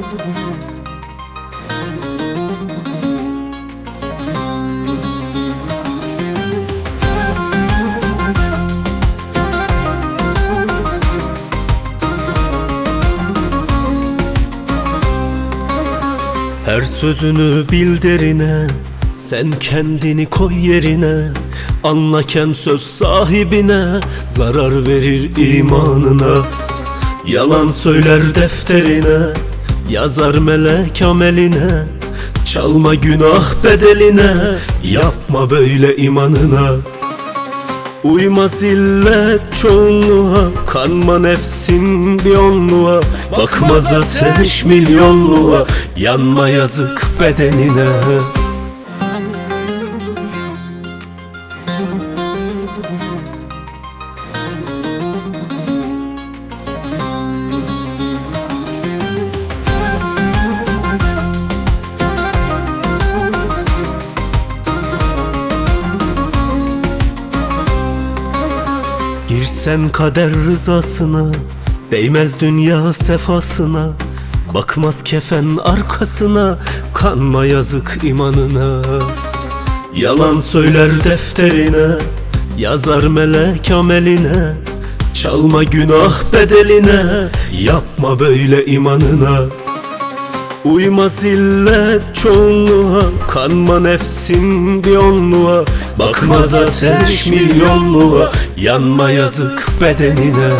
Her sözünü bil derine Sen kendini koy yerine. Anla kem söz sahibine Zarar verir imanına. Yalan söyler defterine. Yazar melek ameline Çalma günah bedeline Yapma böyle imanına. Uyma zillet çoğunluğa Kanma nefsin bir onluğa. Bakmaz ateş milyonluğa Yanma yazık bedenine Girsen kader rızasına Değmez dünya sefasına Bakmaz kefen arkasına Kanma yazık imanına. Yalan söyler defterine Yazar melek ameline Çalma günah bedeline Yapma böyle imanına Uyma zillet çoğunluğa Kanma nefsin bir onluğa. Bakmaz ateş milyonluğa Yanma yazık bedenine